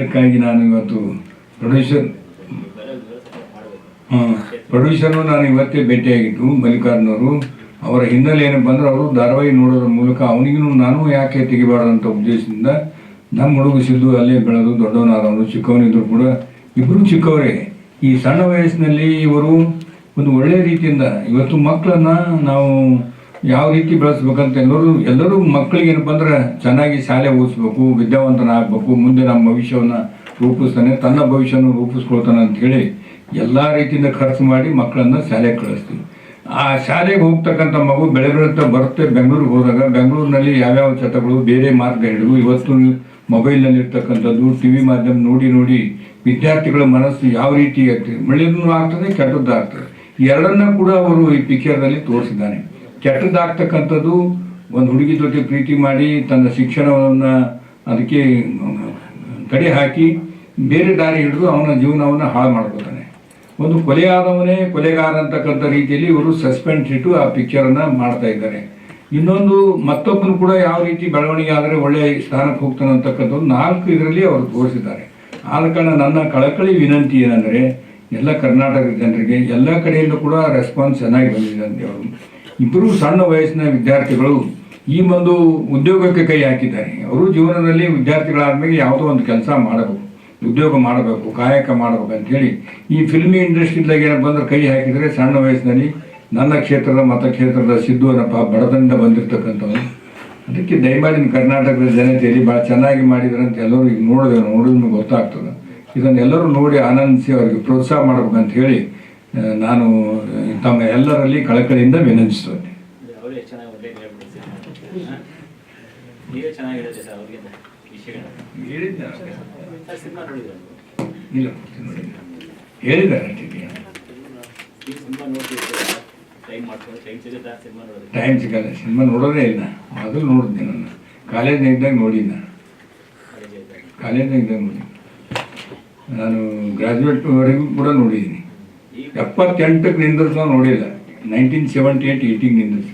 ಅದಕ್ಕಾಗಿ ನಾನು ಇವತ್ತು ಪ್ರೊಡ್ಯೂಸರ್ ಪ್ರೊಡ್ಯೂಸರ್ನು ನಾನು ಇವತ್ತೇ ಭೇಟಿಯಾಗಿದ್ದು, ಮಲ್ಲಿಕಾರ್ಜುನವರು. ಅವರ ಹಿನ್ನೆಲೆ ಏನಪ್ಪ ಅಂದ್ರೆ ಅವರು ಧಾರಾವಾಹಿ ನೋಡೋದ್ರ ಮೂಲಕ ಅವನಿಗೂ ನಾನು ಯಾಕೆ ತೆಗಿಬಾರ್ದಂತ ಉದ್ದೇಶದಿಂದ ನಮ್ಮ ಹುಡುಗ ಸಿದ್ದು ಅಲ್ಲೇ ಬೆಳೆದು ದೊಡ್ಡವನಾದವನು, ಚಿಕ್ಕವನಿದ್ರು ಕೂಡ ಇಬ್ಬರು ಚಿಕ್ಕವರೇ. ಈ ಸಣ್ಣ ವಯಸ್ಸಿನಲ್ಲಿ ಇವರು ಒಂದು ಒಳ್ಳೆಯ ರೀತಿಯಿಂದ, ಇವತ್ತು ಮಕ್ಕಳನ್ನ ನಾವು ಯಾವ ರೀತಿ ಬೆಳೆಸ್ಬೇಕಂತ ಎಲ್ಲರೂ ಎಲ್ಲರೂ ಮಕ್ಕಳಿಗೆ ಏನಪ್ಪ ಅಂದ್ರೆ ಚೆನ್ನಾಗಿ ಶಾಲೆ ಓದಿಸ್ಬೇಕು, ವಿದ್ಯಾವಂತನಾಗಬೇಕು, ಮುಂದೆ ನಮ್ಮ ಭವಿಷ್ಯವನ್ನು ರೂಪಿಸ್ತಾನೆ, ತನ್ನ ಭವಿಷ್ಯವನ್ನು ರೂಪಿಸ್ಕೊಳ್ತಾನೆ ಅಂತ ಹೇಳಿ ಎಲ್ಲ ರೀತಿಯಿಂದ ಖರ್ಚು ಮಾಡಿ ಮಕ್ಕಳನ್ನ ಶಾಲೆಗೆ ಕಳಿಸ್ತೀವಿ. ಆ ಶಾಲೆಗೆ ಹೋಗ್ತಕ್ಕಂಥ ಮಗು ಬೆಳೆ ಬೆಳೀತಾ ಬರುತ್ತೆ, ಬೆಂಗಳೂರಿಗೆ ಹೋದಾಗ. ಬೆಂಗಳೂರಿನಲ್ಲಿ ಯಾವ್ಯಾವ ಚಟಗಳು, ಬೇರೆ ಮಾರ್ಗ ಹಿಡಿದು ಇವತ್ತು ಮೊಬೈಲ್ನಲ್ಲಿ ಇರ್ತಕ್ಕಂಥದ್ದು, ಟಿ ವಿ ಮಾಧ್ಯಮ ನೋಡಿ ನೋಡಿ ವಿದ್ಯಾರ್ಥಿಗಳ ಮನಸ್ಸು ಯಾವ ರೀತಿ ಆಗ್ತದೆ ಒಳ್ಳೆಯದೂ ಆಗ್ತದೆ, ಕೆಟ್ಟದ್ದು ಆಗ್ತದೆ. ಎರಡನ್ನ ಕೂಡ ಅವರು ಈ ಪಿಕ್ಚರ್ನಲ್ಲಿ ತೋರಿಸಿದ್ದಾನೆ ಕೆಟ್ಟದ್ದಾಗ್ತಕ್ಕಂಥದ್ದು ಒಂದು ಹುಡುಗಿ ಜೊತೆ ಪ್ರೀತಿ ಮಾಡಿ ತನ್ನ ಶಿಕ್ಷಣವನ್ನು ಅದಕ್ಕೆ ತಡೆ ಹಾಕಿ ಬೇರೆ ದಾರಿ ಹಿಡಿದು ಅವನ ಜೀವನವನ್ನು ಹಾಳು ಮಾಡ್ಕೋತಾನೆ. ಒಂದು ಕೊಲೆಯಾದವನೇ ಕೊಲೆಗಾರ ಅಂತಕ್ಕಂಥ ರೀತಿಯಲ್ಲಿ ಇವರು ಸಸ್ಪೆನ್ಸ್ ಇಟ್ಟು ಆ ಪಿಕ್ಚರನ್ನು ಮಾಡ್ತಾ ಇದ್ದಾರೆ. ಇನ್ನೊಂದು ಮತ್ತೊಬ್ಬನು ಕೂಡ ಯಾವ ರೀತಿ ಬೆಳವಣಿಗೆ ಆದರೆ ಒಳ್ಳೆ ಸ್ಥಾನಕ್ಕೆ ಹೋಗ್ತಾನೆ ಅಂತಕ್ಕಂಥದ್ದು ನಾಲ್ಕು ಇದರಲ್ಲಿ ಅವರು ತೋರಿಸಿದ್ದಾರೆ. ಆದ ಕಾರಣ ನನ್ನ ಕಳಕಳಿ ವಿನಂತಿ ಏನಂದರೆ, ಎಲ್ಲ ಕರ್ನಾಟಕದ ಜನರಿಗೆ, ಎಲ್ಲ ಕಡೆಯಲ್ಲೂ ಕೂಡ ರೆಸ್ಪಾನ್ಸ್ ಚೆನ್ನಾಗಿ ಬಂದಿದೆ ಅಂತ ಅವರು ಇಬ್ಬರು ಸಣ್ಣ ವಯಸ್ಸಿನ ವಿದ್ಯಾರ್ಥಿಗಳು ಈ ಒಂದು ಉದ್ಯೋಗಕ್ಕೆ ಕೈ ಹಾಕಿದ್ದಾರೆ. ಅವರು ಜೀವನದಲ್ಲಿ ವಿದ್ಯಾರ್ಥಿಗಳಾದ್ಮೇಲೆ ಯಾವುದೋ ಒಂದು ಕೆಲಸ ಮಾಡಬೇಕು, ಉದ್ಯೋಗ ಮಾಡಬೇಕು, ಕಾಯಕ ಮಾಡಬೇಕು ಅಂತೇಳಿ ಈ ಫಿಲ್ಮಿ ಇಂಡಸ್ಟ್ರಿದಾಗ ಏನಪ್ಪ ಅಂದ್ರೆ ಕೈ ಹಾಕಿದರೆ ಸಣ್ಣ ವಯಸ್ಸಿನಲ್ಲಿ ನನ್ನ ಕ್ಷೇತ್ರದ ಮತಕ್ಷೇತ್ರದ ಸಿದ್ದು ಅನ್ನಪ್ಪ ಬಡತನದಿಂದ ಬಂದಿರತಕ್ಕಂಥವ್ರು ಅದಕ್ಕೆ ದಯಮಾಡಿ ನಿಮ್ಮ ಕರ್ನಾಟಕದ ಜನತೆಯಲ್ಲಿ ಭಾಳ ಚೆನ್ನಾಗಿ ಮಾಡಿದ್ದಾರೆ ಅಂತ ಎಲ್ಲರೂ ಈಗ ನೋಡಿದ್ರು ನೋಡಿದ್ರೆ ಗೊತ್ತಾಗ್ತದೆ. ಇದನ್ನೆಲ್ಲರೂ ನೋಡಿ ಆನಂದಿಸಿ ಅವರಿಗೆ ಪ್ರೋತ್ಸಾಹ ಮಾಡ್ಬೇಕಂತ ಹೇಳಿ ನಾನು ತಮ್ಮ ಎಲ್ಲರಲ್ಲಿ ಕಳಕಳಿಯಿಂದ ವಿನಂತಿಸುತ್ತೇನೆ. ಇಲ್ಲ. ಹೇಳಿದ್ದಾರೆ ಟೈಮ್ ಸಿಗಲ್ಲ ಸಿನಿಮಾ ನೋಡೋದೇ ಇಲ್ಲ. ಮೊದಲು ನೋಡಿದ್ದೆ ನಾನು. ಕಾಲೇಜ್ನಾಗ ಇದ್ದಾಗ ನೋಡಿದ್ದ ಕಾಲೇಜ್ ಇದ್ದಾಗ. ಕಾಲೇಜ್ನಾಗ ಇದ್ದಾಗ ನೋಡಿ ನಾನು ಗ್ರಾಜುಯೇಟ್ವರೆಗೂ ಕೂಡ ನೋಡಿದ್ದೀನಿ. ಎಪ್ಪತ್ತೆಂಟಕ್ಕೆ ನಿಂದಿರ್ಸೋ ನೋಡಿಲ್ಲ. ನೈನ್ಟೀನ್ ಸೆವೆಂಟಿ ಏಟ್ ಏಯ್ಟಿಗೆ ನಿಂದಿರ್ಸಿ.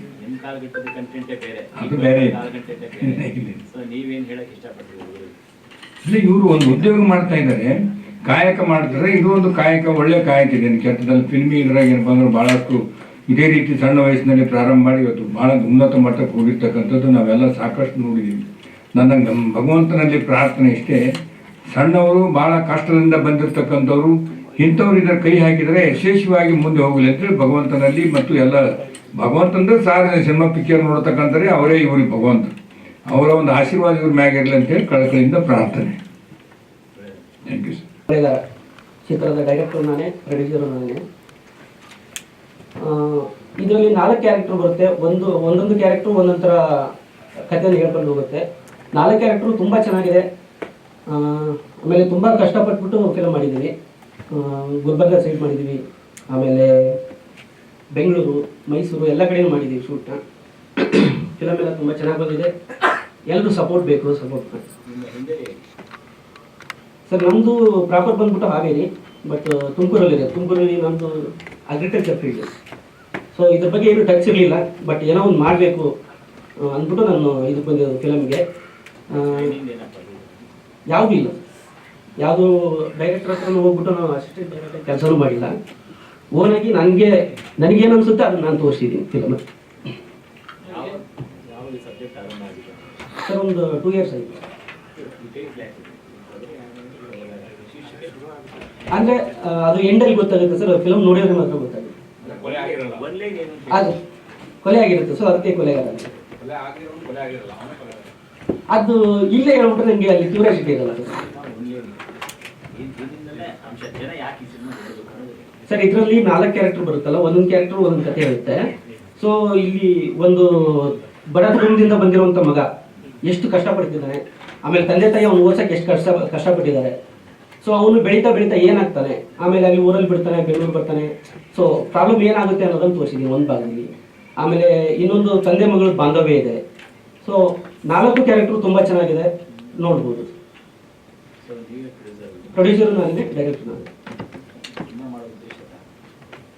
ಅದು ಬೇರೆ. ಇಲ್ಲ ಇವರು ಒಂದು ಉದ್ಯೋಗ ಮಾಡ್ತಾ ಇದ್ದಾರೆ. ಕಾಯಕ ಮಾಡ್ತಾರೆ ಇದು ಒಂದು ಕಾಯಕ ಒಳ್ಳೆ ಕಾಯಕ ಇದೆ. ಕೆಟ್ಟದಲ್ಲಿ ಫಿಲ್ಮಿ ಇದ್ರಾಗ ಏನಪ್ಪ ಅಂದ್ರೆ ಭಾಳಷ್ಟು ಇದೇ ರೀತಿ ಸಣ್ಣ ವಯಸ್ಸಿನಲ್ಲಿ ಪ್ರಾರಂಭ ಮಾಡಿ ಇವತ್ತು ಭಾಳ ಉನ್ನತ ಮಟ್ಟಕ್ಕೆ ಹೋಗಿರ್ತಕ್ಕಂಥದ್ದು ನಾವೆಲ್ಲ ಸಾಕಷ್ಟು ನೋಡಿದ್ದೀವಿ. ನನ್ನ ಭಗವಂತನಲ್ಲಿ ಪ್ರಾರ್ಥನೆ ಇಷ್ಟೇ. ಸಣ್ಣವರು ಭಾಳ ಕಷ್ಟದಿಂದ ಬಂದಿರತಕ್ಕಂಥವ್ರು ಇಂಥವ್ರು ಇದರ ಕೈ ಹಾಕಿದರೆ ಯಶಸ್ವಿಯಾಗಿ ಮುಂದೆ ಹೋಗಲಿ ಅಂತೇಳಿ ಭಗವಂತನಲ್ಲಿ ಮತ್ತು ಎಲ್ಲ ಭಗವಂತಂದ್ರೆ ಸಾಧನೆ ಸಿನಿಮಾ ಪಿಕ್ಚರ್ ನೋಡ್ತಕ್ಕಂಥವ್ರೆ ಅವರೇ ಇವ್ರಿಗೆ ಭಗವಂತ. ಅವರ ಒಂದು ಆಶೀರ್ವಾದ ಇವ್ರ ಮ್ಯಾಗ ಇರಲಿ ಅಂತೇಳಿ ಕಳಕಳಿಯಿಂದ ಪ್ರಾರ್ಥನೆ. ಥ್ಯಾಂಕ್ ಯು ಸರ್ ಚಿತ್ರದ ಡೈರೆಕ್ಟರ್ ನಾನೇ ಪ್ರೊಡ್ಯೂಸರ್ ನಾನೇ. ಇದರಲ್ಲಿ ನಾಲ್ಕು ಕ್ಯಾರೆಕ್ಟರ್ ಬರುತ್ತೆ. ಒಂದು, ಒಂದೊಂದು ಕ್ಯಾರೆಕ್ಟರ್ ಒಂದೊಂದು ಥರ ಕಥೆಯನ್ನು ಹೇಳ್ಕೊಂಡು ಹೋಗುತ್ತೆ. ನಾಲ್ಕು ಕ್ಯಾರೆಕ್ಟ್ರು ತುಂಬ ಚೆನ್ನಾಗಿದೆ. ಆಮೇಲೆ ತುಂಬ ಕಷ್ಟಪಟ್ಬಿಟ್ಟು ಫಿಲಮ್ ಮಾಡಿದ್ದೀವಿ ಗುಲ್ಬರ್ಗ ಸೈಡ್ ಮಾಡಿದ್ದೀವಿ ಆಮೇಲೆ ಬೆಂಗಳೂರು, ಮೈಸೂರು ಎಲ್ಲ ಕಡೆಯೂ ಮಾಡಿದ್ದೀವಿ ಶೂಟ್ನ ಫಿಲಮ್ ಎಲ್ಲ ತುಂಬ ಚೆನ್ನಾಗಿ ಬಂದಿದೆ. ಎಲ್ಲರೂ ಸಪೋರ್ಟ್ ಬೇಕು ಸಪೋರ್ಟ್ ಸರ್ ನಮ್ಮದು ಪ್ರಾಪರ್ ಬಂದ್ಬಿಟ್ಟು ಹಾವೇರಿ ಬಟ್ ತುಮಕೂರಲ್ಲಿದೆ. ತುಮಕೂರಲ್ಲಿ ನಮ್ಮದು ಅಗ್ರಿಕಲ್ಚರ್ ಫೀಲ್ಡ್ ಸೊ ಇದ್ರ ಬಗ್ಗೆ ಏನು ಟಚ್ ಇರಲಿಲ್ಲ ಬಟ್ ಏನೋ ಒಂದು ಮಾಡಬೇಕು ಅಂದ್ಬಿಟ್ಟು ನಾನು ಇದಕ್ಕೆ ಬಂದಿದ್ದು ಫಿಲಮ್ಗೆ ಯಾವುದೂ ಇಲ್ಲ. ಯಾವುದು ಡೈರೆಕ್ಟರ್ ಹತ್ರ ಹೋಗ್ಬಿಟ್ಟು ನಾನು ಅಸಿಸ್ಟೆಂಟ್ ಡೈರೆಕ್ಟರ್ ಕೆಲಸನೂ ಮಾಡಿಲ್ಲ. ಓನಾಗಿ ನನಗೆ ನನಗೇನು ಅನಿಸುತ್ತೆ ಅದನ್ನು ನಾನು ತೋರಿಸಿದ್ದೀನಿ ಫಿಲಮ್ ಸರ್ ಒಂದು ಟೂ ಇಯರ್ಸ್ ಆಯಿತು. ಅಂದರೆ ಅದು ಎಂಡಲ್ಲಿ ಗೊತ್ತಾಗುತ್ತೆ ಸರ್ ಫಿಲಮ್ ನೋಡಿದ್ರೆ ಮಾತ್ರ ಗೊತ್ತಾಗುತ್ತೆ. ಅದು ಕೊಲೆ ಆಗಿರುತ್ತೆ ಸೊ ಅದಕ್ಕೆ. ಕೊಲೆ ಆಗಲ್ಲ. ಅದು ಇಲ್ಲೇ ಹೇಳ್ಬಿಟ್ರೆ ನಿಮಗೆ ಅಲ್ಲಿ ಕ್ಯೂರಿಯಾಸಿಟಿ ಇರಲ್ಲ ಸರ್ ಒನ್ ಲೈನ್ ಇದರಿಂದಲೇ ಅಂಶ ಜನ ಯಾಕೆ ಈ ಸಿನಿಮಾ ನೋಡಬೇಕು ಅನ್ನೋದು ಸರ್ ಇದರಲ್ಲಿ ನಾಲ್ಕು ಕ್ಯಾರೆಕ್ಟರ್ ಬರುತ್ತಲ್ಲ ಒಂದೊಂದು ಕ್ಯಾರೆಕ್ಟರ್ ಒಂದೊಂದು ಕಥೆ ಇರುತ್ತೆ. ಸೊ ಇಲ್ಲಿ ಒಂದು ಬಡ ಕುಟುಂಬದಿಂದ ಬಂದಿರುವಂತ ಮಗ ಎಷ್ಟು ಕಷ್ಟಪಡ್ತಿದ್ದಾನೆ? ಆಮೇಲೆ ತಂದೆ ತಾಯಿ ಅವ್ನು ಓದ್ಸಕ್ಕೆ ಎಷ್ಟು ಕಷ್ಟ ಕಷ್ಟಪಟ್ಟಿದ್ದಾರೆ. ಸೊ ಅವನು ಬೆಳೀತಾ ಬೆಳೀತಾ ಏನಾಗ್ತಾನೆ? ಆಮೇಲೆ ಅಲ್ಲಿ ಊರಲ್ಲಿ ಬಿಡ್ತಾನೆ ಬೆಂಗಳೂರು ಬರ್ತಾನೆ. ಸೊ ಪ್ರಾಬ್ಲಮ್ ಏನಾಗುತ್ತೆ ಅನ್ನೋದನ್ನು ತೋರಿಸಿದ್ದೀನಿ ಒಂದು ಭಾಗದಲ್ಲಿ. ಆಮೇಲೆ ಇನ್ನೊಂದು ತಂದೆ ಮಗಳ ಬಾಂಧವ್ಯ ಇದೆ. ಸೊ ನಾಲ್ಕು ಕ್ಯಾರೆಕ್ಟರ್ ತುಂಬ ಚೆನ್ನಾಗಿದೆ. ನೋಡ್ಬೋದು. ಪ್ರೊಡ್ಯೂಸರ್ ಅಲ್ಲಿ ಡೈರೆಕ್ಟರ್ ನಾನು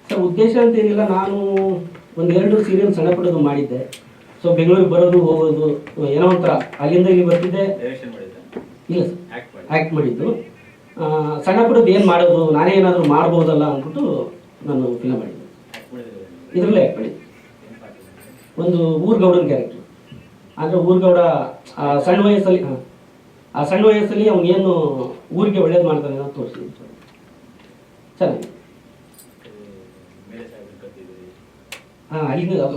ಸರ್ ಉದ್ದೇಶ ಅಂತ ಏನಿಲ್ಲ ನಾನು ಒಂದು ಎರಡು ಸೀರಿಯಲ್ ಸಣ್ಣ ಪುಟ್ಟದು ಮಾಡಿದ್ದೆ. ಸೊ ಬೆಂಗಳೂರಿಗೆ ಬರೋದು ಹೋಗೋದು ಏನೋ ಒಂಥರ. ಅಲ್ಲಿಂದ ಇಲ್ಲಿ ಬರ್ತಿದ್ದೆ. ಇಲ್ಲ ಸರ್ ಆ್ಯಕ್ಟ್ ಮಾಡಿದ್ದು. ಸಣ್ಣ ಪುಟ್ಟದ್ದು ಏನು ಮಾಡೋದು ನಾನೇ ಏನಾದರೂ ಮಾಡ್ಬೋದಲ್ಲ ಅಂದ್ಬಿಟ್ಟು ನಾನು ಫಿಲಮ್ ಮಾಡಿದ್ದೆ. ಇದರಲ್ಲೇ ಆ್ಯಕ್ಟ್ ಮಾಡಿದ್ದೆ. ಒಂದು ಊರ್ಗೌಡನ ಕ್ಯಾರೆಕ್ಟರ್ ಅಂದರೆ ಊರ್ಗೌಡ ಆ ಸಣ್ಣ ವಯಸ್ಸಲ್ಲಿ ಹಾಂ. ಆ ಸಣ್ಣ ವಯಸ್ಸಲ್ಲಿ ಅವನೇನು ಏನು ಊರಿಗೆ ಒಳ್ಳೇದು ಮಾಡ್ತಾನೆ ಅಂತ ಸರ್. ಚೆನ್ನಾಗಿ ಹಾಂ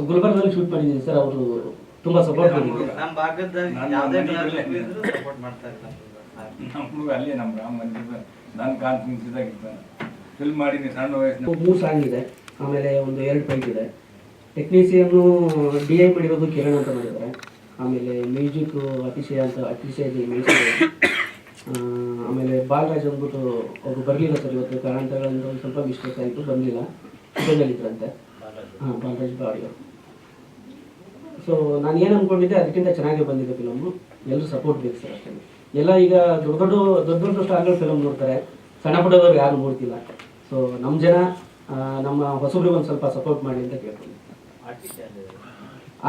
ಗುಲ್ಬರ್ಗದಲ್ಲಿ ಶೂಟ್ ಮಾಡಿದ್ದೀನಿ ಸರ್ ಅವರು ತುಂಬಾ ಸಪೋರ್ಟ್ ಮಾಡಿದ್ರು ನಮ್ಮ ಭಾಗದ ಯಾವುದೇ ನಮ್ಮ ಕಲಾವಿದ್ರು ಸಪೋರ್ಟ್ ಮಾಡ್ತಾ ಇರ್ತಾರೆ ನಮ್ಗೂ ಅಲ್ಲೇ ನಮ್ಮ ರಾಮ ಮಂದಿರ ನಾನು ಫಿಲ್ಮ್ ಮಾಡಿದ್ದೀನಿ ಸಣ್ಣ ವಯಸ್ಸಿನ ಮೂರು ಸಾಂಗ್ ಇದೆ. ಆಮೇಲೆ ಒಂದು ಎರಡು ಪೈಟ್ ಇದೆ. ಟೆಕ್ನಿಷಿಯನ್ನು ಡಿ ಐ ಮಾಡಿರೋದು ಕಿರಣ್ ಅಂತ ಮಾಡಿದ್ದಾರೆ. ಆಮೇಲೆ ಮ್ಯೂಸಿಕ್ ಅತಿಶಯ ಅಂತ ಅತಿಶಯ ಮ್ಯೂಸಿಕ್ ಆಮೇಲೆ ಬಾಲರಾಜ್ ಅಂದ್ಬಿಟ್ಟು ಅವರು ಬರಲಿಲ್ಲ ಸರ್ ಇವತ್ತು. ಕಾರಣಾಂತರಗಳಿಂದ ಒಂದು ಸ್ವಲ್ಪ ಮಿಸ್ಟೇಕ್ ಆಯಿತು ಬರಲಿಲ್ಲ ಇದ್ರಂತೆ. ಹಾಂ ಬಾಲರಾಜ್ ಬಾಡಿಯೋ ಸೊ ನಾನು ಏನು ಅಂದ್ಕೊಂಡಿದ್ದೆ ಅದಕ್ಕಿಂತ ಚೆನ್ನಾಗೇ ಬಂದಿದೆ ಫಿಲಮು ಎಲ್ಲರೂ ಸಪೋರ್ಟ್ ಬೇಕು ಸರ್ ಅಷ್ಟೇ. ಎಲ್ಲ ಈಗ ದೊಡ್ಡ ದೊಡ್ಡ ದೊಡ್ಡ ದೊಡ್ಡ ಸ್ಟಾರ್ಗಳು ಫಿಲಮ್ ನೋಡ್ತಾರೆ. ಸಣ್ಣ ಪುಟ್ಟದವ್ರು ಯಾರು ನೋಡ್ತಿಲ್ಲ. ಸೊ ನಮ್ಮ ಜನ ನಮ್ಮ ಹೊಸಬ್ರಿಗೆ ಒಂದು ಸ್ವಲ್ಪ ಸಪೋರ್ಟ್ ಮಾಡಿ ಅಂತ ಕೇಳ್ತೀನಿ.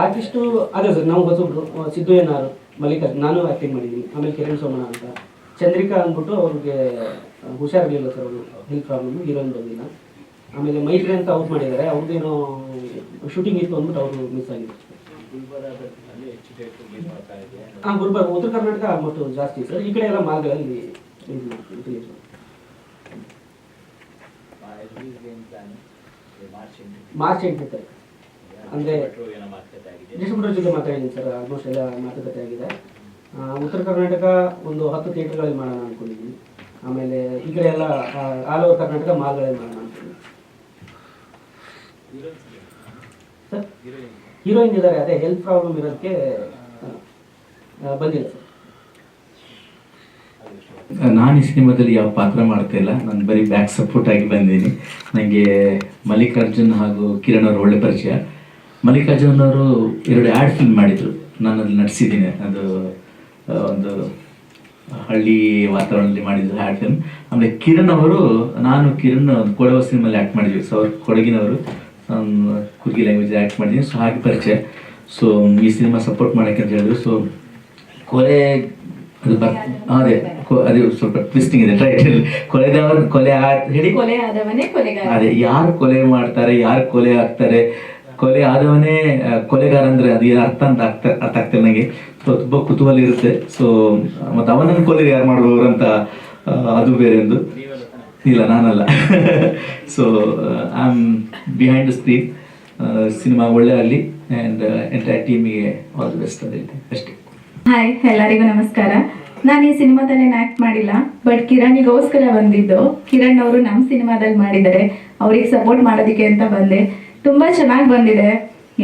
ಆರ್ಟಿಸ್ಟ್ ಅದೇ ಸರ್ ನಮ್ಮ ಹೊಸಬ್ರು ಸಿದ್ದು ಏನಾರು ಮಲ್ಲಿಕಾರ್ಜುನ್, ನಾನು ಆ್ಯಕ್ಟಿಂಗ್ ಮಾಡಿದ್ದೀನಿ. ಆಮೇಲೆ ಕಿರಣ್ ಸೋಮನಾ ಅಂತ. ಚಂದ್ರಿಕಾ ಅಂದ್ಬಿಟ್ಟು ಅವ್ರಿಗೆ ಹುಷಾರಿರಲಿಲ್ಲ ಸರ್ ಅವರು ಹೆಲ್ತ್ ಪ್ರಾಬ್ಲಮ್ ಹೀರೋಯಿನ್ ಬಂದಿಲ್ಲ. ಆಮೇಲೆ ಮೈತ್ರಿ ಅಂತ ಔಟ್ ಮಾಡಿದ್ದಾರೆ ಅವ್ರದ್ದೇನೋ ಶೂಟಿಂಗ್ ಇತ್ತು ಅಂದ್ಬಿಟ್ಟು ಅವರು ಮಿಸ್ ಆಗಿದೆ ಹಾಂ ಗುಲ್ಬರ್ಗ ಉತ್ತರ ಕರ್ನಾಟಕ ಮತ್ತು ಜಾಸ್ತಿ ಸರ್. ಈ ಕಡೆ ಎಲ್ಲ ಮಾಲ್ಗಳಲ್ಲಿ ಮಾರ್ಚ್ ಎಂಟು. ಮಾರ್ಚ್ ಎಂಟನೇ ತಾರೀಕು. ಅಂದ್ರೆ- ಡಿಸ್ಟ್ರಿಬ್ಯೂಟರ್ ಜೊತೆ ಮಾತಾಡಿದ್ದೀನಿ ಸರ್. ಆಲ್ಮೋಸ್ಟ್ ಎಲ್ಲ ಮಾತುಕತೆ ಆಗಿದೆ. ಉತ್ತರ ಕರ್ನಾಟಕ ಒಂದು ಹತ್ತು ಥಿಯೇಟರ್ಗಳಲ್ಲಿ ಮಾಡೋಣ ಅಂದ್ಕೊಂಡಿದ್ದೀನಿ ಆಮೇಲೆ ಈ ಕಡೆ ಎಲ್ಲ ಆಲ್ ಓವರ್ ಕರ್ನಾಟಕ ಮಾಲ್ಗಳಲ್ಲಿ ಮಾಡೋಣ ಅಂದ್ಕೊಂಡಿದ್ದೀನಿ ಹೀರೋಯಿನ್ಸ್ ಸರ್ ಹೀರೋಯಿನ್ ಇದ್ದಾರೆ ಅದೇ ಹೆಲ್ತ್ ಪ್ರಾಬ್ಲಮ್ ಇರೋದಕ್ಕೆ ಬಂದಿಲ್ಲ ನಾನು ಈ ಸಿನಿಮಾದಲ್ಲಿ ಯಾವ ಪಾತ್ರ ಮಾಡ್ತಾ ಇಲ್ಲ. ನಾನು ಬರೀ ಬ್ಯಾಕ್ ಸಪೋರ್ಟ್ ಆಗಿ ಬಂದಿದ್ದೀನಿ ನನಗೆ ಮಲ್ಲಿಕಾರ್ಜುನ್ ಹಾಗೂ ಕಿರಣ್ ಅವರು ಒಳ್ಳೆ ಪರಿಚಯ. ಮಲ್ಲಿಕಾರ್ಜುನ್ ಅವರು ಎರಡು ಆ್ಯಡ್ ಫಿಲ್ಮ್ ಮಾಡಿದರು. ನಾನು ಅಲ್ಲಿ ನಟಿಸಿದ್ದೀನಿ ಅದು ಒಂದು ಹಳ್ಳಿ ವಾತಾವರಣದಲ್ಲಿ ಮಾಡಿದ್ರು ಆ್ಯಡ್ ಫಿಲ್ಮ್ ಆಮೇಲೆ ಕಿರಣ್ ಅವರು, ನಾನು ಕಿರಣ್ ಕೊಡವ ಸಿನಿಮಲ್ಲಿ ಆ್ಯಕ್ಟ್ ಮಾಡಿದ್ವಿ. ಸೊ ಅವ್ರು ಕೊಡಗಿನವರು. ಕುರ್ಗಿ ಲ್ಯಾಂಗ್ವೇಜ್ ಆ್ಯಕ್ಟ್ ಮಾಡಿದ್ದೀನಿ ಸೊ ಹಾಗೆ ಪರಿಚಯ. ಸೊ ಈ ಸಿನಿಮಾ ಸಪೋರ್ಟ್ ಮಾಡೋಕ್ಕೆ ಅಂತ ಹೇಳಿದ್ರು. ಸೊ ಕೊಲೆ ಅದು ಬರ್ ಅದೇ ಅದೇ ಅದು ಸ್ವಲ್ಪ ಟ್ವಿಸ್ಟಿಂಗ್ ಇದೆ ಟೈಟಲ್ ಕೊಲೆದವನ್ ಕೊಲೆ ಆ- ಹೇಳಿ. ಕೊಲೆ ಅದೇ ಯಾರು ಕೊಲೆ ಮಾಡ್ತಾರೆ ಯಾರು ಕೊಲೆ ಆಗ್ತಾರೆ? ಕೊಲೆ ಆದವನೇ ಕೊಲೆಗಾರ ಅಂದರೆ ಅದು ಏನು ಅರ್ಥ ಅಂತ ಆಗ್ತಾ ಅರ್ಥ ಆಗ್ತಾ ನನಗೆ ಸೊ ತುಂಬ ಕುತೂಹಲ ಇರುತ್ತೆ. ಸೊ ಮತ್ತು ಅವನನ್ನು ಕೊಲೆ ಯಾರು ಮಾಡುವವರು ಅಂತ ಅದು ಬೇರೆ ಒಂದು ಇಲ್ಲ, ನಾನಲ್ಲ. So I am behind the screen cinema ಒಳ್ಳೆ ಆಗಲಿ ಆ್ಯಂಡ್ ಎಂಟೈರ್ ಟೀಮಿಗೆ ಆಲ್ ದಿ ಬೆಸ್ಟ್ ಅಂತ ಹೇಳ್ತೀನಿ. ಅಷ್ಟೇ. ಹಾಯ್ ಎಲ್ಲರಿಗೂ ನಮಸ್ಕಾರ. ನಾನು ಈ ಸಿನಿಮಾದಲ್ಲಿ ಆಕ್ಟ್ ಮಾಡಿಲ್ಲ ಬಟ್ ಕಿರಣಿಗೋಸ್ಕರ ಬಂದಿದ್ದು. ಕಿರಣ್ ಅವರು ನಮ್ಮ ಸಿನಿಮಾದಲ್ಲಿ ಮಾಡಿದ್ದಾರೆ. ಅವ್ರಿಗೆ ಸಪೋರ್ಟ್ ಮಾಡೋದಕ್ಕೆ ಅಂತ ಬಂದೆ. ತುಂಬಾ ಚೆನ್ನಾಗಿ ಬಂದಿದೆ.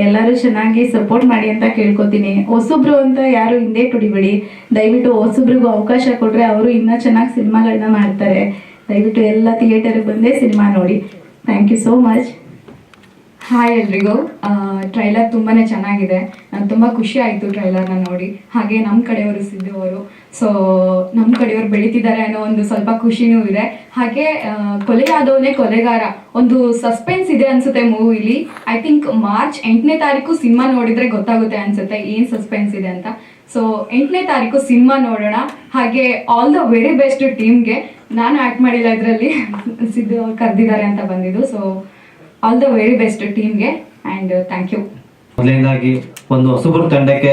ಎಲ್ಲರೂ ಚೆನ್ನಾಗಿ ಸಪೋರ್ಟ್ ಮಾಡಿ ಅಂತ ಕೇಳ್ಕೊತೀನಿ. ಹೊಸಬ್ರು ಅಂತ ಯಾರು ಹಿಂದೆ ಕುಡಿಬೇಡಿ. ದಯವಿಟ್ಟು ಹೊಸಬ್ರಿಗೂ ಅವಕಾಶ ಕೊಟ್ರೆ ಅವರು ಇನ್ನೂ ಚೆನ್ನಾಗಿ ಸಿನಿಮಾಗಳನ್ನ ಮಾಡ್ತಾರೆ. ದಯವಿಟ್ಟು ಎಲ್ಲ ಥಿಯೇಟರ್ಗೆ ಬಂದೇ ಸಿನಿಮಾ ನೋಡಿ. Thank you so much hi ಎಲ್ರಿಗೂ. ಟ್ರೈಲರ್ ತುಂಬಾ ಚೆನ್ನಾಗಿದೆ. ನಾನು ತುಂಬ ಖುಷಿ ಆಯಿತು ಟ್ರೈಲರ್ನ ನೋಡಿ. ಹಾಗೆ ನಮ್ಮ ಕಡೆಯವರು ಸಿದ್ಧವರು ಸೊ ನಮ್ಮ ಕಡೆಯವರು ಬೆಳೀತಿದ್ದಾರೆ ಅನ್ನೋ ಒಂದು ಸ್ವಲ್ಪ ಖುಷಿನೂ ಇದೆ. ಹಾಗೆ ಕೊಲೆಯಾದವನೇ ಕೊಲೆಗಾರ. ಒಂದು ಸಸ್ಪೆನ್ಸ್ ಇದೆ ಅನ್ಸುತ್ತೆ ಮೂವಿಲಿ. ಐ ಥಿಂಕ್ ಮಾರ್ಚ್ ಎಂಟನೇ ತಾರೀಕು ಸಿನಿಮಾ ನೋಡಿದ್ರೆ ಗೊತ್ತಾಗುತ್ತೆ ಅನ್ಸುತ್ತೆ. ಏನು ಸಸ್ಪೆನ್ಸ್ ಇದೆ ಅಂತ. ಸೊ ಎಂಟನೇ ತಾರೀಕು ಸಿನಿಮಾ ನೋಡೋಣ. ಹಾಗೆ ಆಲ್ ದ ವೆರಿ ಬೆಸ್ಟ್ ಟೀಮ್ಗೆ ನಾನು ಆ್ಯಕ್ಟ್ ಮಾಡಿಲ್ಲ ಇದರಲ್ಲಿ. ಸಿದ್ದು ಕರೆದಿದ್ದಾರೆ ಅಂತ ಬಂದಿದ್ದು. So all the very best ಟೀಮ್ಗೆ ಆ್ಯಂಡ್ ಥ್ಯಾಂಕ್ ಯು ಮೊದಲನೇದಾಗಿ ಒಂದು ಹೊಸಬರು ತಂಡಕ್ಕೆ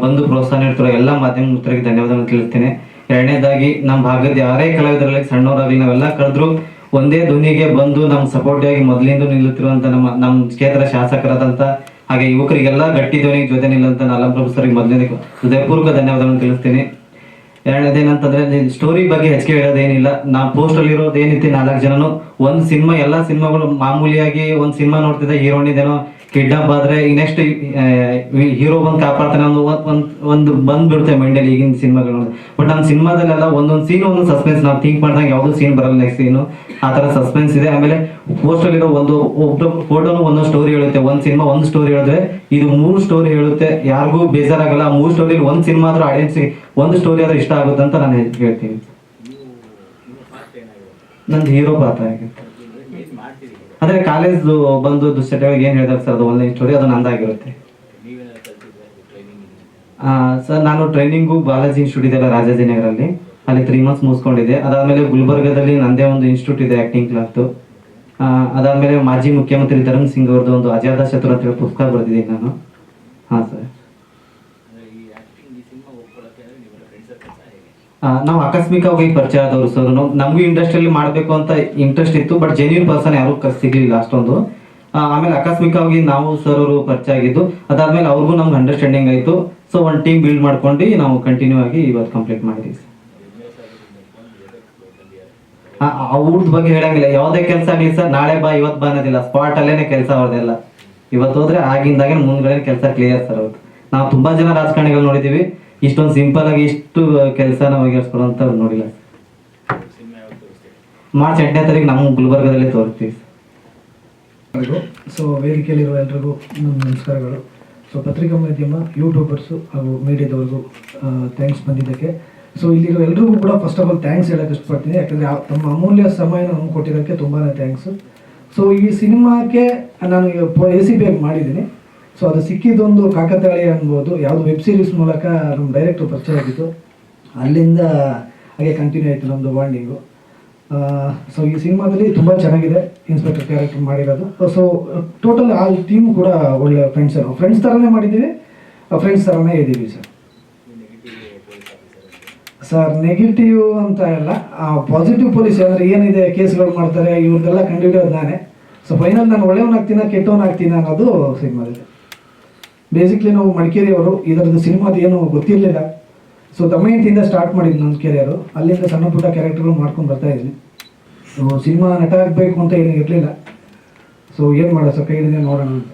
ಬಂದು ಪ್ರೋತ್ಸಾಹ ನೀಡ್ತಿರೋ ಎಲ್ಲ ಮಾಧ್ಯಮ ಮಿತ್ರರಿಗೆ ಧನ್ಯವಾದಗಳನ್ನು ತಿಳಿಸ್ತೇನೆ. ಎರಡನೇದಾಗಿ ನಮ್ಮ ಭಾಗದ ಯಾರೇ ಕಲಾವಿದರಲ್ಲಿ ಸಣ್ಣವರಾಗಲಿ ನಾವೆಲ್ಲ ಕಳೆದ್ರು ಒಂದೇ ಧ್ವನಿಗೆ ಬಂದು ನಮ್ಮ ಸಪೋರ್ಟ್ ಆಗಿ ಮೊದಲಿಂದ ನಿಲ್ಲುತ್ತಿರುವಂಥ ನಮ್ಮ ನಮ್ಮ ಕ್ಷೇತ್ರ ಶಾಸಕರಾದಂತ ಹಾಗೆ ಯುವಕರಿಗೆಲ್ಲ ಗಟ್ಟಿ ಧ್ವನಿಗೆ ಜೊತೆ ನಿಲ್ಲಂತ ನಾಲಂ ಸರ್ಗೆ ಮೊದಲನೇ ಹೃದಯಪೂರ್ವಕ ಧನ್ಯವಾದಗಳನ್ನು ತಿಳಿಸ್ತೀನಿ. ಎರಡನೇದೇನಂತಂದ್ರೆ ಸ್ಟೋರಿ ಬಗ್ಗೆ ಹೆಚ್ಚಿಗೆ ಹೇಳೋದೇನಿಲ್ಲ. ನಾ ಪೋಸ್ಟ್ ಅಲ್ಲಿ ಇರೋದು ಏನಿತ್ತು ನಾಲ್ಕು ಜನನು. ಒಂದ್ ಸಿನಿಮಾ, ಎಲ್ಲಾ ಸಿನಿಮಾಗಳು ಮಾಮೂಲಿಯಾಗಿ ಒಂದ್ ಸಿನಿಮಾ ನೋಡ್ತಿದ್ದೆ ಹೀರೋಣಿದೇನೋ ಕಿಡ್ನಾಪ್ ಆದ್ರೆ ಈ ನೆಕ್ಸ್ಟ್ ಹೀರೋ ಬಂದು ಕಾಪಾಡ್ತಾನೆ ಒಂದು ಒಂದ್- ಒಂದ್, ಒಂದು ಬಂದ್ ಬಿಡುತ್ತೆ ಮೈಂಡಲ್ಲಿ ಈಗಿನ ಸಿನಿಮಾಗಳು ಬಟ್ ನಮ್ಮ ಸಿನಿಮಾದಲ್ಲೆಲ್ಲ ಒಂದೊಂದು ಸೀನ್ ಒಂದೊಂದು ಸಸ್ಪೆನ್ಸ್ ನಾವು ಥಿಂಕ್ ಮಾಡಿದಾಗ ಯಾವ್ದು ಸೀನ್ ಬರಲ್ಲ ನೆಕ್ಸ್ಟ್ ಸೀನು ಆ ಥರ ಸಸ್ಪೆನ್ಸ್ ಇದೆ. ಆಮೇಲೆ ಪೋಸ್ಟ್ ಅಲ್ಲಿರೋ ಒಂದು ಒಬ್ಬ ಫೋಟೋನು ಒಂದೊಂದು ಸ್ಟೋರಿ ಹೇಳುತ್ತೆ. ಒಂದು ಸಿನಿಮಾ ಒಂದು ಸ್ಟೋರಿ ಹೇಳಿದ್ರೆ ಇದು ಮೂರು ಸ್ಟೋರಿ ಹೇಳುತ್ತೆ. ಯಾರಿಗೂ ಬೇಜಾರಾಗಲ್ಲ. ಮೂರು ಸ್ಟೋರಿ ಒಂದ್ ಸಿನಿಮಾ ಆದ್ರೂ ಆಡಿಯನ್ಸ್ ಒಂದು ಸ್ಟೋರಿ ಆದ್ರೂ ಇಷ್ಟ ಆಗುತ್ತೆ ಅಂತ ನಾನು ಹೇಳ್ತೀನಿ. ನಂದು ಹೀರೋ ಪಾತ್ರ ಆಗಿರುತ್ತೆ. ಏನು ಅಂದ್ರೆ ಕಾಲೇಜ್ ಬಂದು ದುಶ್ಚಟಗಳಿಗೆ ಏನ್ ಹೇಳ್ತಾರೆ ಸರ್ ಅದು ಆನ್ಲೈನ್ ಸ್ಟೋರಿ ಅದು ನಂದಾಗಿರುತ್ತೆ. ಸರ್ ನಾನು ಟ್ರೈನಿಂಗು ಬಾಲಾಜಿ ಇನ್ಸ್ಟಿಟ್ಯೂಟ್ ಇದೆಯಲ್ಲ ರಾಜಾಜಿನಗರಲ್ಲಿ ಅಲ್ಲಿ ತ್ರೀ ಮಂತ್ಸ್ ಮುಗಿಸ್ಕೊಂಡಿದ್ದೆ. ಅದಾದಮೇಲೆ ಗುಲ್ಬರ್ಗದಲ್ಲಿ ನಂದೇ ಒಂದು ಇನ್ಸ್ಟಿಟ್ಯೂಟ್ ಇದೆ ಆ್ಯಕ್ಟಿಂಗ್ ಕ್ಲಾಸ್ದು ಅದಾದಮೇಲೆ ಮಾಜಿ ಮುಖ್ಯಮಂತ್ರಿ ಧರ್ಮ್ ಸಿಂಗ್ ಅವ್ರದ್ದು ಒಂದು ಅಜಾದ ಶತ್ರು ಅಂತೇಳಿ ಪುಸ್ತಕ ಬರೆದಿದ್ದೀನಿ ನಾನು. ಹಾಂ ಸರ್ ಅಂದ್ರೆ ಈ ಆಕ್ಟಿಂಗ್ ಈ ಸಿನಿಮಾ ಒಪ್ಕೊಳ್ಳೋಕೆ ಅಂದ್ರೆ ನೀವೆಲ್ಲ ಫ್ರೆಂಡ್ಸ್ ಸರ್ಕಲ್ಸ್ ಹೇಗೆ ಆ, ನಾವು ಆಕಸ್ಮಿಕವಾಗಿ ಪರಿಚಯ ಆದವರು ಸರ್ ನಮಗೂ ಇಂಡಸ್ಟ್ರಿಯಲ್ಲಿ ಮಾಡಬೇಕು ಅಂತ ಇಂಟ್ರೆಸ್ಟ್ ಇತ್ತು ಬಟ್ ಜೆನ್ಯೂನ್ ಪರ್ಸನ್ ಯಾರು ಸಿಗಲಿಲ್ಲ ಅಷ್ಟೊಂದು. ಆ, ಆಮೇಲೆ ಆಕಸ್ಮಿಕವಾಗಿ ನಾವು ಸರ್ ಅವರು ಪರಿಚಯ ಆಗಿದ್ದು ಅದಾದ್ಮೇಲೆ ಅವ್ರಿಗೂ ನಮ್ಗೆ ಅಂಡರ್ಸ್ಟ್ಯಾಂಡಿಂಗ್ ಆಯಿತು. ಸೊ ಒಂದು ಟೀಮ್ ಬಿಲ್ಡ್ ಮಾಡ್ಕೊಂಡು ನಾವು ಕಂಟಿನ್ಯೂ ಆಗಿ ಇವತ್ತು ಕಂಪ್ಲೀಟ್ ಮಾಡಿದ್ವಿ ಅವ್ರದ್ದು ಬಗ್ಗೆ ಹೇಳಂಗಿಲ್ಲ. ಯಾವುದೇ ಕೆಲಸ ಆಗಲಿ ಸರ್ ನಾಳೆ ಬಾ ಇವತ್ತು ಬಾ ಸ್ಪಾಟ್ ಅಲ್ಲೇನೆ ಕೆಲಸ ಅವ್ರದ್ದೆಲ್ಲ ಇವತ್ತು ಹೋದ್ರೆ ಆಗಿಂದಾಗೆ ಮುಂದ್ಗಡೆ ಕೆಲಸ ಕ್ಲಿಯರ್ ಸರ್ ಅವತ್ತು ನಾವು ತುಂಬಾ ಜನ ರಾಜಕಾರಣಿಗಳು ನೋಡಿದೀವಿ. ಇಷ್ಟೊಂದು ಸಿಂಪಲ್ ಆಗಿ ಇಷ್ಟು ಕೆಲಸನ ಬಗೆಹರಿಸ್ಕೊಡೋಂತ ನೋಡಿಲ್ಲ. ಸಿನಿಮಾ ಯಾವಾಗ ತೋರಿಸ್ತೀವಿ ಮಾರ್ಚ್ ಎಂಟನೇ ತಾರೀಕು ನಮ್ಮ ಗುಲ್ಬರ್ಗದಲ್ಲಿ ತೋರಿಸ್ತೀವಿ ಸೊ, ವೇದಿಕೆಯಲ್ಲಿರುವ ಎಲ್ರಿಗೂ ನಮ್ಮ ನಮಸ್ಕಾರಗಳು. ಸೊ, ಪತ್ರಿಕಾ ಮಾಧ್ಯಮ ಯೂಟ್ಯೂಬರ್ಸು ಹಾಗೂ ಮೀಡಿಯಾದವ್ರಿಗೂ ಥ್ಯಾಂಕ್ಸ್ ಬಂದಿದ್ದಕ್ಕೆ. ಸೊ ಇಲ್ಲಿರೋ ಎಲ್ರಿಗೂ ಕೂಡ ಫಸ್ಟ್ ಆಫ್ ಆಲ್ ಥ್ಯಾಂಕ್ಸ್ ಹೇಳಕ್ಕೆ ಇಷ್ಟಪಡ್ತೀನಿ. ಯಾಕಂದರೆ ತಮ್ಮ ಅಮೂಲ್ಯ ಸಮಯನ ನಮ್ಗೆ ಕೊಟ್ಟಿದ್ದಕ್ಕೆ ತುಂಬಾ ಥ್ಯಾಂಕ್ಸು ಸೊ, ಈ ಸಿನಿಮಾಕ್ಕೆ ನಾನು ಎ ಸಿ ಬಿ ಮಾಡಿದ್ದೀನಿ. ಸೊ ಅದು ಸಿಕ್ಕಿದ್ದೊಂದು ಕಾಕತಾಳಿ ಅನ್ಬೋದು. ಯಾವುದು ವೆಬ್ ಸೀರೀಸ್ ಮೂಲಕ ನಮ್ಮ ಡೈರೆಕ್ಟ್ರು ಪರಿಚಯ ಆಗಿತ್ತು ಅಲ್ಲಿಂದ ಹಾಗೆ ಕಂಟಿನ್ಯೂ ಆಯಿತು ನಮ್ಮದು ಬಾಂಡಿಂಗು ಸೊ ಈ ಸಿನಿಮಾದಲ್ಲಿ ತುಂಬ ಚೆನ್ನಾಗಿದೆ ಇನ್ಸ್ಪೆಕ್ಟರ್ ಕ್ಯಾರೆಕ್ಟರ್ ಮಾಡಿರೋದು. ಸೊ ಟೋಟಲ್ ಆ ಟೀಮ್ ಕೂಡ ಒಳ್ಳೆ ಫ್ರೆಂಡ್ಸ್ ಫ್ರೆಂಡ್ಸ್ ಥರನೇ ಮಾಡಿದ್ದೀವಿ. ಫ್ರೆಂಡ್ಸ್ ಥರನೇ ಇದ್ದೀವಿ ಸರ್ ಸರ್ ನೆಗೆಟಿವ್ ಅಂತ ಇಲ್ಲ ಪಾಸಿಟಿವ್ ಪೊಲೀಸ್ ಅಂದರೆ ಏನಿದೆ, ಕೇಸ್ಗಳು ಮಾಡ್ತಾರೆ ಇವ್ರದ್ದೆಲ್ಲ ಕಂಡುಹಿಡಿಯೋದು ನಾನೇ. ಸೊ ಫೈನಲ್ ನಾನು ಒಳ್ಳೆಯವನಾಗ್ತೀನ ಕೆಟ್ಟವನಾಗ್ತೀನ ಅನ್ನೋದು ಸಿನಿಮಾದಲ್ಲಿ. ಬೇಸಿಕ್ಲಿ ನಾವು ಮಡಿಕೇರಿಯವರು ಇದರದ್ದು ಸಿನಿಮಾದ ಏನು ಗೊತ್ತಿರಲಿಲ್ಲ. ಸೊ ದಮಯಂತಿಯಿಂದ ಸ್ಟಾರ್ಟ್ ಮಾಡಿದ್ವಿ ನನ್ನ ಕೆರಿಯರು. ಅಲ್ಲಿಂದ ಸಣ್ಣ ಪುಟ್ಟ ಕ್ಯಾರೆಕ್ಟರ್ಗಳು ಮಾಡ್ಕೊಂಡು ಬರ್ತಾ ಇದ್ದೀನಿ ಸೊ ಸಿನಿಮಾ ನಟ ಆಗಬೇಕು ಅಂತ ಏನು ಇರಲಿಲ್ಲ. ಸೊ ಏನು ಮಾಡೋ ಸರ್? ಕೈಯಿಂದ ನೋಡೋಣ ಅಂತ.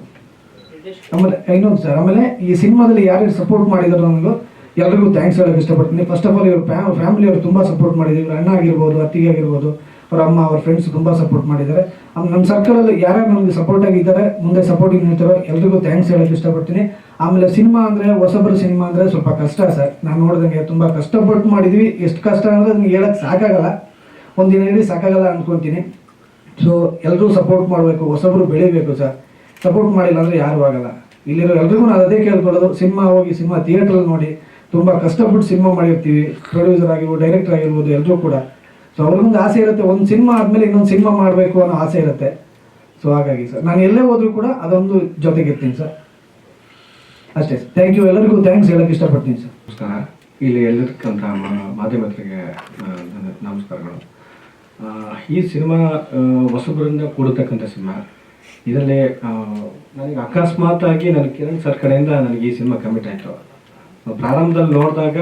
ಆಮೇಲೆ, ಇನ್ನೊಂದು ಸರ್, ಆಮೇಲೆ ಈ ಸಿನಿಮಾದಲ್ಲಿ ಯಾರ್ಯಾರು ಸಪೋರ್ಟ್ ಮಾಡಿದ್ರು ನನಗೂ ಎಲ್ಲರಿಗೂ ಥ್ಯಾಂಕ್ಸ್ ಹೇಳೋಕೆ ಇಷ್ಟಪಡ್ತೀನಿ. ಫಸ್ಟ್ ಆಫ್ ಆಲ್ ಇವ್ರ ಫ್ಯಾಮಿಲಿ ಅವರು ತುಂಬ ಸಪೋರ್ಟ್ ಮಾಡಿದ್ರು. ಇವ್ರ ಅಣ್ಣ ಆಗಿರ್ಬೋದು, ಅತ್ತಿಗೆ ಆಗಿರ್ಬೋದು, ಅವ್ರ ಅಮ್ಮ, ಅವ್ರ ಫ್ರೆಂಡ್ಸ್ ತುಂಬ ಸಪೋರ್ಟ್ ಮಾಡಿದ್ದಾರೆ. ನಮ್ಮ ಸರ್ಕಲಲ್ಲಿ ಯಾರ್ಯಾರು ನಮಗೆ ಸಪೋರ್ಟ್ ಆಗಿದ್ದಾರೆ, ಮುಂದೆ ಸಪೋರ್ಟಿಂಗ್ ನಿಂತಿರೋ ಎಲ್ರಿಗೂ ಥ್ಯಾಂಕ್ಸ್ ಹೇಳೋಕೆ ಇಷ್ಟಪಡ್ತೀನಿ. ಆಮೇಲೆ ಸಿನಿಮಾ ಅಂದರೆ, ಹೊಸಬ್ರ ಸಿನಿಮಾ ಅಂದರೆ ಸ್ವಲ್ಪ ಕಷ್ಟ ಸರ್. ನಾನು ನೋಡಿದಂಗೆ ತುಂಬ ಕಷ್ಟಪಟ್ಟು ಮಾಡಿದ್ವಿ. ಎಷ್ಟು ಕಷ್ಟ ಅಂದರೆ ನಿಮ್ಗೆ ಹೇಳಕ್ಕೆ ಸಾಕಾಗಲ್ಲ. ಒಂದಿನ ಹೇಳಿ ಸಾಕಾಗಲ್ಲ ಅಂದ್ಕೊತೀನಿ ಸೊ ಎಲ್ಲರೂ ಸಪೋರ್ಟ್ ಮಾಡಬೇಕು, ಹೊಸಬ್ರು ಬೆಳಿಬೇಕು ಸರ್. ಸಪೋರ್ಟ್ ಮಾಡಿಲ್ಲ ಅಂದರೆ ಯಾರೂ ಆಗಲ್ಲ. ಇಲ್ಲಿರೋ ಎಲ್ರಿಗೂ ನಾನು ಅದೇ ಕೇಳ್ಕೊಳ್ಳೋದು. ಸಿನಿಮಾ ಹೋಗಿ ಸಿನಿಮಾ ಥಿಯೇಟ್ರಲ್ಲಿ ನೋಡಿ, ತುಂಬ ಕಷ್ಟಪಟ್ಟು ಸಿನಿಮಾ ಮಾಡಿರ್ತೀವಿ. ಪ್ರೊಡ್ಯೂಸರ್ ಆಗಿರ್ಬೋದು ಡೈರೆಕ್ಟರ್ ಆಗಿರ್ಬೋದು ಎಲ್ಲರೂ ಕೂಡ. ಸೊ ಅವ್ರಿಗೊಂದು ಆಸೆ ಇರುತ್ತೆ, ಒಂದು ಸಿನಿಮಾ ಆದಮೇಲೆ ಇನ್ನೊಂದು ಸಿನಿಮಾ ಮಾಡಬೇಕು ಅನ್ನೋ ಆಸೆ ಇರುತ್ತೆ. ಸೊ ಹಾಗಾಗಿ ಸರ್ ನಾನು ಎಲ್ಲೇ ಹೋದರೂ ಕೂಡ ಅದೊಂದು ಜೊತೆಗಿರ್ತೀನಿ ಸರ್ ಅಷ್ಟೇ ಥ್ಯಾಂಕ್ ಯು ಎಲ್ಲರಿಗೂ ಥ್ಯಾಂಕ್ಸ್ ಹೇಳೋಕ್ಕೆ ಇಷ್ಟಪಡ್ತೀನಿ ಸರ್ ನಮಸ್ಕಾರ. ಇಲ್ಲಿ ಎಲ್ಲಿರ್ತಕ್ಕಂಥ ಮಾಧ್ಯಮಗಳಿಗೆ ನಮಸ್ಕಾರಗಳು. ಈ ಸಿನಿಮಾ ಹೊಸಬರಿಂದ ಕೂಡತಕ್ಕಂಥ ಸಿನಿಮಾ. ಇದರಲ್ಲಿ ನನಗೆ ಅಕಸ್ಮಾತ್ ಆಗಿ ನನಗೆ ಕಿರಣ್ ಸರ್ ಕಡೆಯಿಂದ ನನಗೆ ಈ ಸಿನಿಮಾ ಕಮಿಟ್ ಆಯಿತು. ಪ್ರಾರಂಭದಲ್ಲಿ ನೋಡಿದಾಗ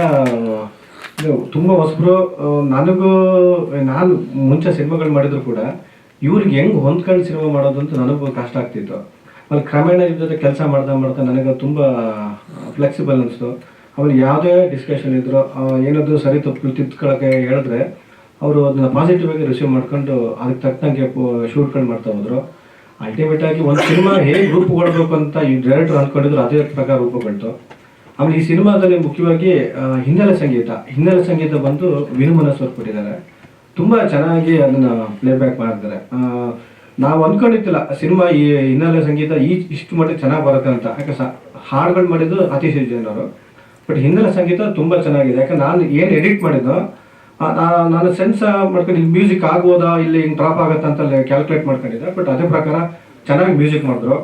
ತುಂಬ ಹೊಸಬರು ನನಗೂ ನಾನು ಮುಂಚೆ ಸಿನಿಮಾಗಳು ಮಾಡಿದ್ರು ಕೂಡ ಇವ್ರಿಗೆ ಹೆಂಗೆ ಹೊಂದ್ಕೊಂಡು ಸಿನಿಮಾ ಮಾಡೋದು ಅಂತ ನನಗೂ ಕಷ್ಟ ಆಗ್ತಿತ್ತು. ಆಮೇಲೆ ಕ್ರಮೇಣ ಇದ್ರ ಜೊತೆ ಕೆಲಸ ಮಾಡ್ತಾ ಮಾಡ್ತಾ ನನಗೆ ತುಂಬ ಫ್ಲೆಕ್ಸಿಬಲ್ ಅನಿಸ್ತು. ಆಮೇಲೆ ಯಾವುದೇ ಡಿಸ್ಕಷನ್ ಇದ್ರು ಏನಾದರೂ ಸರಿ ತಪ್ಪು ತಿದ್ಕೊಳ್ಳೋಕೆ ಹೇಳಿದ್ರೆ ಅವರು ಅದನ್ನ ಪಾಸಿಟಿವ್ ಆಗಿ ರಿಸೀವ್ ಮಾಡ್ಕೊಂಡು ಅದಕ್ಕೆ ತಕ್ಕಂಗೆ ಶೂಟ್ಗಳು ಮಾಡ್ತಾ ಹೋದ್ರು. ಅಲ್ಟಿಮೇಟ್ ಆಗಿ ಒಂದು ಸಿನಿಮಾ ಹೇಗೆ ರೂಪುಗೊಳ್ಬೇಕು ಅಂತ ಈ ಡೈರೆಕ್ಟರ್ ಅಂದ್ಕೊಂಡಿದ್ರು ಅದೇ ಪ್ರಕಾರ ರೂಪುಗೊಳ್ತು. ಆಮೇಲೆ ಈ ಸಿನಿಮಾದಲ್ಲಿ ಮುಖ್ಯವಾಗಿ ಹಿನ್ನೆಲೆ ಸಂಗೀತ. ಹಿನ್ನೆಲೆ ಸಂಗೀತ ಬಂದು ವಿನುಮನ ಮನಸ್ಸವ್ರು ಕೊಟ್ಟಿದ್ದಾರೆ. ತುಂಬಾ ಚೆನ್ನಾಗಿ ಅದನ್ನ ಪ್ಲೇಬ್ಯಾಕ್ ಮಾಡಿದ್ದಾರೆ. ನಾವು ಅಂದ್ಕೊಂಡಿದ್ದಿಲ್ಲ ಸಿನಿಮಾ ಈ ಹಿನ್ನೆಲೆ ಸಂಗೀತ ಈ ಇಷ್ಟು ಮಟ್ಟಿಗೆ ಚೆನ್ನಾಗಿ ಬರುತ್ತೆ ಅಂತ. ಯಾಕೆ ಹಾಡುಗಳು ಮಾಡಿದ್ದು ಅತಿಶಯ ಅವರು ಬಟ್ ಹಿನ್ನೆಲೆ ಸಂಗೀತ ತುಂಬಾ ಚೆನ್ನಾಗಿದೆ. ಯಾಕೆ ನಾನು ಏನು ಎಡಿಟ್ ಮಾಡಿದ್ದೋ ನಾನು ಸೆನ್ಸ್ ಮಾಡ್ಕೊಂಡು ಇಲ್ಲಿ ಮ್ಯೂಸಿಕ್ ಆಗ್ಬೋದಾ, ಇಲ್ಲಿ ಹಿಂಗೆ ಡ್ರಾಪ್ ಆಗುತ್ತಾ ಅಂತ ಕ್ಯಾಲ್ಕುಲೇಟ್ ಮಾಡ್ಕೊಂಡಿದ್ದೆ. ಬಟ್ ಅದೇ ಪ್ರಕಾರ ಚೆನ್ನಾಗಿ ಮ್ಯೂಸಿಕ್ ಮಾಡಿದ್ರು.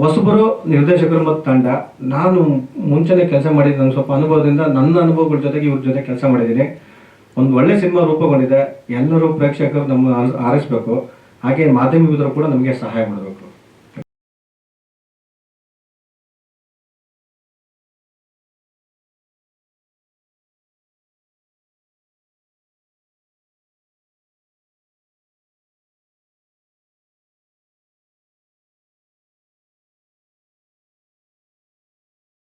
ಹೊಸಬರು, ನಿರ್ದೇಶಕರು ಮತ್ತು ತಂಡ, ನಾನು ಮುಂಚೆನೆ ಕೆಲಸ ಮಾಡಿದ್ದು ನನ್ನ ಸ್ವಲ್ಪ ಅನುಭವದಿಂದ ನನ್ನ ಅನುಭವಗಳ ಜೊತೆಗೆ ಇವ್ರ ಜೊತೆ ಕೆಲಸ ಮಾಡಿದ್ದೀನಿ. ಒಂದು ಒಳ್ಳೆ ಸಿನಿಮಾ ರೂಪುಗೊಂಡಿದೆ. ಎಲ್ಲರೂ ಪ್ರೇಕ್ಷಕರು ನಮ್ಮ ಆರಿಸ್ಬೇಕು. ಹಾಗೆ ಮಾಧ್ಯಮ ಕೂಡ ನಮಗೆ ಸಹಾಯ ಮಾಡಬೇಕು.